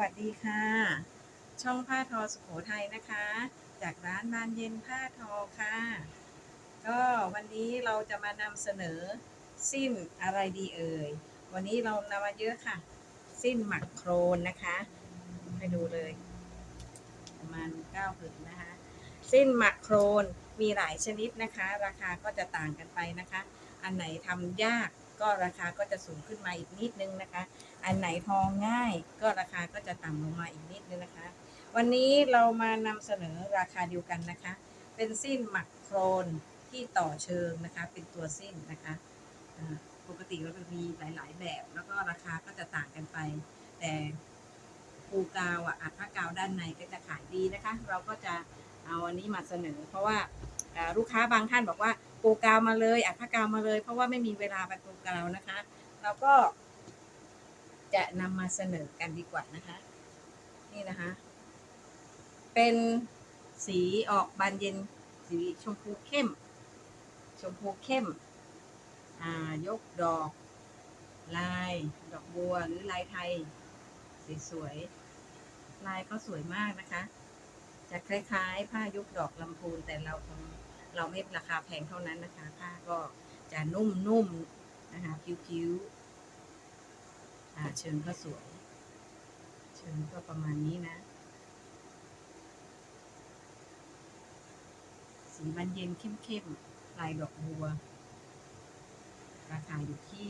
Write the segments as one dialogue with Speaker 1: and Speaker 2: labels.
Speaker 1: วัสดีค่ะ ช่องผ้าทอสุโขทัยนะคะ จากร้านบานเย็นผ้าทอค่ะ ก็วันนี้เราจะมานำเสนอสิ้นอะไรดีเอ่ย วันนี้เรานำมาเยอะค่ะ สิ้นหมักโครนนะคะ ไปดูเลย ประมาณ9ผืนนะคะ สิ้นหมักโครนมีหลายชนิดนะคะ ราคาก็จะต่างกันไปนะคะ อันไหนทำยาก ก็ราคาก็จะสูงขึ้นมาอีกนิดนึงนะคะ อันไหนทองง่ายก็ราคาก็จะต่ำลงมาอีกนิดนึงนะคะ วันนี้เรามานำเสนอราคาเดียวกันนะคะ เป็นสิ้นหมักโครนที่ต่อเชิงนะคะ เป็นตัวสิ้นนะคะปกติเราจะมีหลาย ๆ แบบ แล้วก็ราคาก็จะต่างกันไป แต่ปูกาวอะอัดผ้ากาวด้านในก็จะขายดีนะคะ เราก็จะเอาอันนี้มาเสนอ เพราะว่าลูกค้าบางท่านบอกว่า ปูกาวมาเลยอัดผ้ากาวมาเลย เพราะว่าไม่มีเวลาไปปูกาวนะคะ เราก็ จะนำมาเสนอกันดีกว่านะคะ นี่นะคะ เป็นสีออกบานเย็นสีชมพูเข้ม ชมพูเข้ม อ่ายกดอก ลาย ดอกบัวหรือลายไทยสสวยลายก็สวยมากนะคะ จะคล้ายๆ ผ้ายกดอกลำพูนแต่เราคง เราไม่ราคาแพงเท่านั้นนะคะ ผ้าก็จะนุ่มๆนะคะผิวๆอ่าเชิงก็สวย เชิงก็ประมาณนี้นะ สีบานเย็นเข้มๆลายดอกบัว ราคาอยู่ที่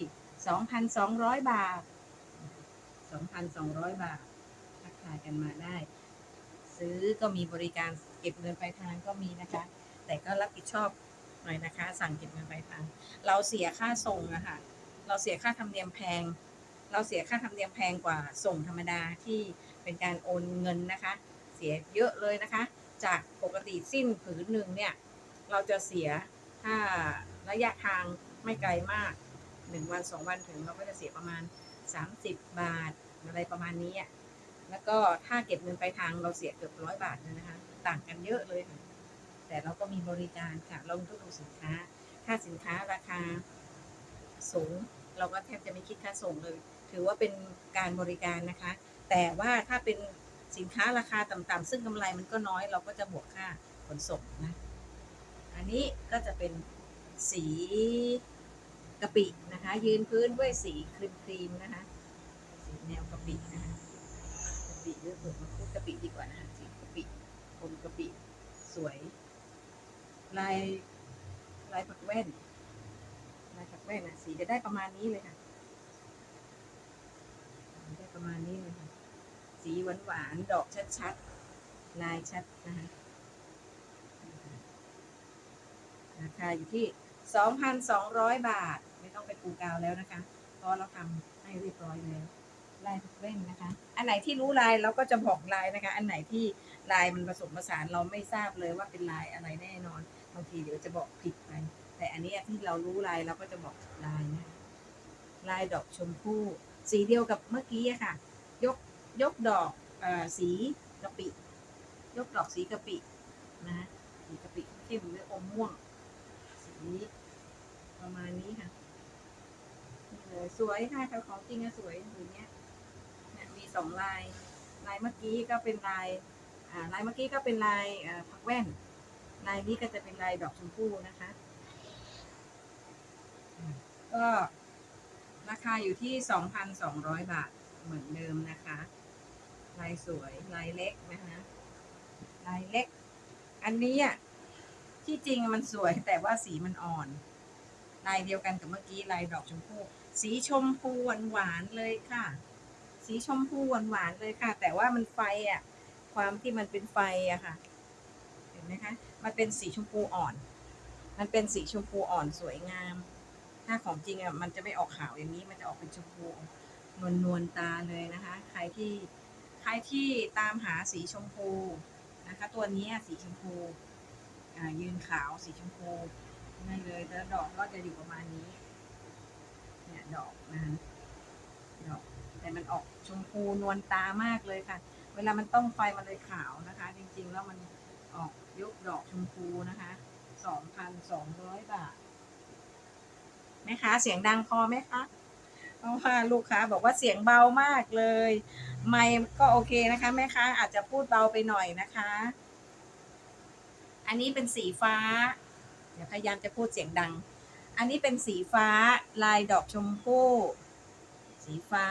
Speaker 1: 2,200 บาท 2,200 บาททักทายกันมาได้ ซื้อก็มีบริการเก็บเงินปลายทางก็มีนะคะ แต่ก็รับผิดชอบหน่อยนะคะ สั่งเก็บเงินปลายทางเราเสียค่าส่งอะค่ะ เราเสียค่าธรรมเนียมแพง เราเสียค่าธรรมเนียมแพงกว่าส่งธรรมดาที่เป็นการโอนเงินนะคะ เสียเยอะเลยนะคะ จากปกติสิ้นผืนหนึ่งเนี่ย เราจะเสียถ้าระยะทางไม่ไกลมากหนึ่งวันสองวันถึงเราก็จะเสียประมาณ 30 บาทอะไรประมาณนี้แล้วก็ถ้าเก็บเงินไปทางเราเสียเกือบร้อยบาทเลยนะคะ ต่างกันเยอะเลยค่ะ แต่เราก็มีบริการค่ะลงทุกดูสินค้า ถ้าสินค้าราคาสูง เราก็แทบจะไม่คิดค่าส่งเลย ถือว่าเป็นการบริการนะคะ แต่ว่าถ้าเป็นสินค้าราคาต่ำๆซึ่งกำไรมันก็น้อยเราก็จะบวกค่าขนส่งนะ อันนี้ก็จะเป็นสีกะปินะคะ ยืนพื้นด้วยสีครีมครีมนะคะสีแนวกะปินะคะกะปิหรือเปลือกมะพูดกะปิดีกว่านะคะสีกะปิอมกะปิสวย ลายลายผักแว่นลายผักแว่นนะสีจะได้ประมาณนี้เลยค่ะ ได้ประมาณนี้เลยค่ะ สีหวานหวานๆดอกชัดๆ ลายชัดนะคะราคาอยู่ที่ 2,200 บาท ไม่ต้องไปปูกาวแล้วนะคะ เพราะเราทำให้เรียบร้อยแล้ว ลายเล่นนะคะ อันไหนที่รู้ลายเราก็จะบอกลายนะคะ อันไหนที่ลายมันผสมผสานเราไม่ทราบเลยว่าเป็นลายอะไรแน่นอนบางทีเดี๋ยวจะบอกผิดไป แต่อันนี้ที่เรารู้ลายเราก็จะบอกลายนะลายดอกชมพู่สีเดียวกับเมื่อกี้ค่ะ ยกยกดอกอสีกะปิ ยกดอกสีกะปินะสีกะปิเข้มหรืออมม่วงสีประมาณนี้ค่ะนี่เลยสวยค่ะเขาของจริงอะสวยอย่างเงี้ย สองลายลายเมื่อกี้ก็เป็นลายลายเมื่อกี้ก็เป็นลายผักแว่น ลายนี้ก็จะเป็นลายดอกชมพู่นะคะ ก็ราคาอยู่ที่ 2,200 บาทเหมือนเดิมนะคะ ลายสวยลายเล็กนะคะลายเล็ก อันนี้อะที่จริงมันสวยแต่ว่าสีมันอ่อน ลายเดียวกันกับเมื่อกี้ลายดอกชมพู่ สีชมพูหวานหวานๆเลยค่ะ สีชมพูหวานๆเลยค่ะ แต่ว่ามันไฟอะ ความที่มันเป็นไฟอะค่ะ เห็นไหมคะ มันเป็นสีชมพูอ่อน มันเป็นสีชมพูอ่อนสวยงาม ถ้าของจริงอะมันจะไม่ออกขาวอย่างนี้ มันจะออกเป็นชมพูนวลนวลตาเลยนะคะ ใครที่ใครที่ตามหาสีชมพูนะคะ ตัวนี้สีชมพูยืนขาวสีชมพูนั่นเลยแล้วดอกก็จะอยู่ประมาณนี้ เนี่ยดอกนะคะดอก แต่มันออกชมพูนวลตามากเลยค่ะ เวลามันต้องไฟมันเลยขาวนะคะ จริงๆแล้วมันออกยกดอกชมพูนะคะสองพันสองร้อยบาทแม่ค้าเสียงดังพอไหมคะเพราะว่าลูกค้าบอกว่าเสียงเบามากเลย ไม่ก็โอเคนะคะแม่ค้าอาจจะพูดเบาไปหน่อยนะคะ อันนี้เป็นสีฟ้า เดี๋ยวพยายามจะพูดเสียงดัง อันนี้เป็นสีฟ้าลายดอกชมพู่ สีฟ้า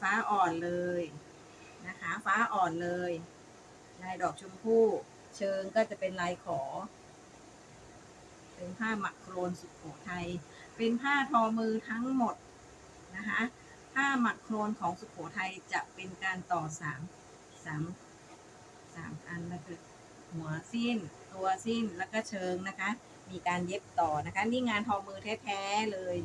Speaker 1: ฟ้าอ่อนเลยนะคะ ฟ้าอ่อนเลย ลายดอกชมพู่ เชิงก็จะเป็นลายขอ เป็นผ้าหมักโครนสุโขทัย เป็นผ้าทอมือทั้งหมดนะคะ ผ้าหมักโครนของสุโขทัยจะเป็นการต่อสามสามสามอันนะคือหัวสิ้น ตัวสิ้นแล้วก็เชิงนะคะ มีการเย็บต่อนะคะ นี่งานทอมือแท้ๆเลย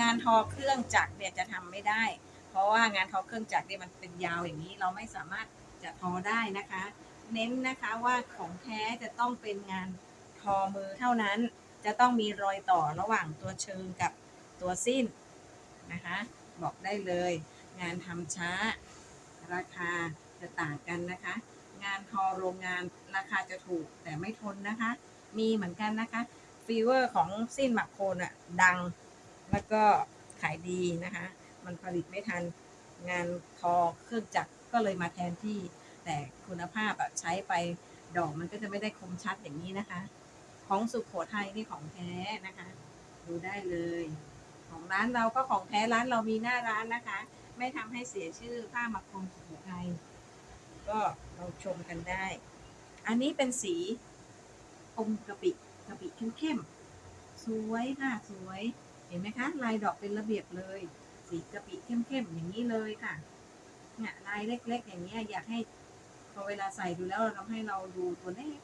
Speaker 1: งานทอเครื่องจักรเนี่ยจะทำไม่ได้ เพราะว่างานทอเครื่องจักรเนี่ยมันเป็นยาวอย่างนี้ เราไม่สามารถจะทอได้นะคะ เน้นนะคะว่าของแท้จะต้องเป็นงานทอมือเท่านั้น จะต้องมีรอยต่อระหว่างตัวเชิงกับตัวสิ้นนะคะ บอกได้เลย งานทำช้า ราคาจะต่างกันนะคะ งานทอโรงงานราคาจะถูกแต่ไม่ทนนะคะ มีเหมือนกันนะคะฟีเวอร์ของสิ้นหมักโคนอะดังแล้วก็ขายดีนะคะ มันผลิตไม่ทัน งานทอเครื่องจักรก็เลยมาแทนที่ แต่คุณภาพอะใช้ไปดอกมันก็จะไม่ได้คมชัดอย่างนี้นะคะ ของสุขโขทัยนี่ของแท้นะคะ ดูได้เลย ของร้านเราก็ของแท้ร้านเรามีหน้าร้านนะคะ ไม่ทำให้เสียชื่อผ้าหมักครนสุโขทัยก็เราชมกันได้ อันนี้เป็นสีอมกะปิกะปิเข้มๆสวยค่ะสวย เห็นไหมคะ ลายดอกเป็นระเบียบเลย สีกะปิเข้มๆอย่างนี้เลยค่ะ เนี่ยลายเล็ก ๆ อย่างเงี้ยอยากให้พอเวลาใส่ดูแล้วเราทำให้เราดูตัวเล็ก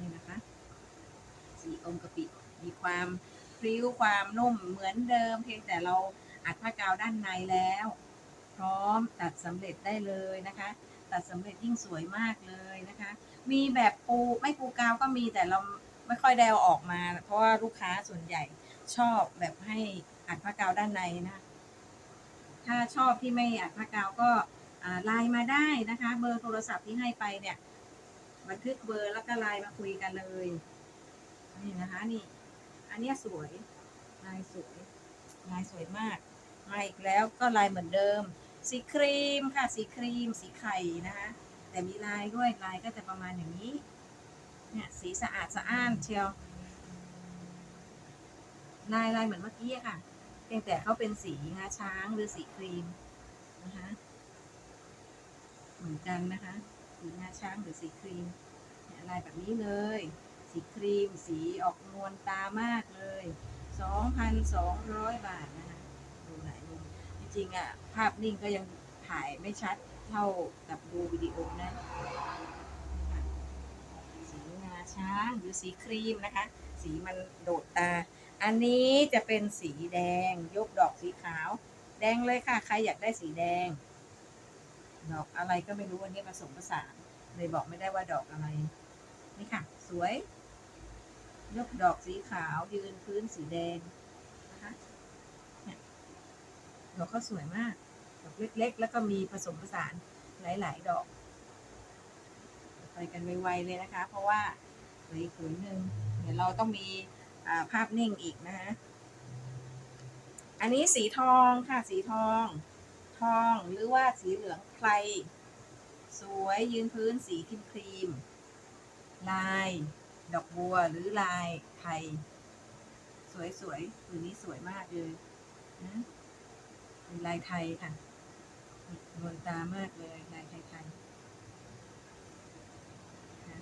Speaker 1: นี่นะคะ สีอมกะปิมีความพริ้วความนุ่มเหมือนเดิม เพียงแต่เราอัดผ้ากาวด้านในแล้ว พร้อมตัดสำเร็จได้เลยนะคะ ตัดสำเร็จยิ่งสวยมากเลยนะคะ มีแบบปูไม่ปูกาวก็มีแต่เราไม่ค่อยได้เอาออกมา เพราะว่าลูกค้าส่วนใหญ่ชอบแบบให้ อัดผ้ากาวด้านในนะถ้าชอบที่ไม่อัดผ้ากาวก็ไลน์มาได้นะคะ เบอร์โทรศัพท์ที่ให้ไปเนี่ย บันทึกเบอร์แล้วก็ไลน์มาคุยกันเลย นี่นะคะนี่ อันนี้สวยลายสวยลายสวยมากมาอีกแล้วก็ลายเหมือนเดิม สีครีมค่ะ สีครีม สีไข่นะคะแต่มีลายด้วยลายก็จะประมาณอย่างนี้ เนี่ยสีสะอาดสะอ้านเชียวลายลายเหมือนเมื่อกี้ค่ะ เพียงแต่เขาเป็นสีงาช้างหรือสีครีมนะคะ เหมือนกันนะคะสีงาช้างหรือสีครีมเนี่ยลายแบบนี้เลย สีครีมสีออกนวลตามากเลย 2,200 บาทนะคะดูหลายมุมจริงๆอะภาพนิ่งก็ยังถ่ายไม่ชัดเท่ากับดูวิดีโอนะนะคะสีงาช้างหรือสีครีมนะคะ สีมันโดดตา อันนี้จะเป็นสีแดง ยกดอกสีขาว แดงเลยค่ะ ใครอยากได้สีแดง ดอกอะไรก็ไม่รู้อันนี้ผสมผสานเลยบอกไม่ได้ว่าดอกอะไร นี่ค่ะ สวย ยกดอกสีขาวยืนพื้นสีแดงนะคะดอกเขาสวยมากดอกเล็กๆ แล้วก็มีผสมผสานหลาย ๆ ดอก ไปกันไวๆเลยนะคะ เพราะว่าเหลืออีกผืนหนึ่งเดี๋ยวเราต้องมี ภาพนิ่งอีกนะคะอันนี้สีทองค่ะสีทอง ทองหรือว่าสีเหลืองไพรสวยยืนพื้นสีครีมครีม ลาย ดอกบัวหรือลายไทย สวยๆผืนนี้สวยมากเลยนะเป็นลายไทยค่ะนวลตามากเลยลายไทยๆนะ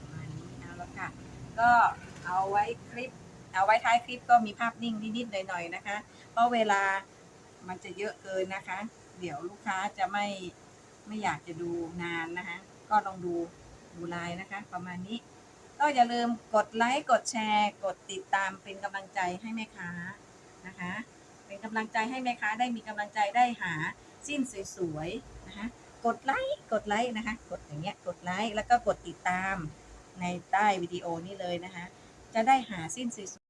Speaker 1: ประมาณนี้เอาละค่ะ ก็ เอาไว้คลิป เอาไว้ท้ายคลิปก็มีภาพนิ่งนิดๆหน่อยๆนะคะ เพราะเวลามันจะเยอะเกินนะคะ เดี๋ยวลูกค้าจะไม่ไม่อยากจะดูนานนะคะ ก็ลองดูดูไลน์นะคะ ประมาณนี้ ก็อย่าลืมกดไลค์กดแชร์ กดติดตามเป็นกำลังใจให้แม่ค้านะคะ เป็นกำลังใจให้แม่ค้าได้มีกำลังใจได้หาสิ้นสวยๆนะคะกดไลค์กดไลค์นะคะ กดอย่างเงี้ยกดไลค์แล้วก็กดติดตามในใต้วิดีโอนี้เลยนะคะ จะได้หาสิ้นสวย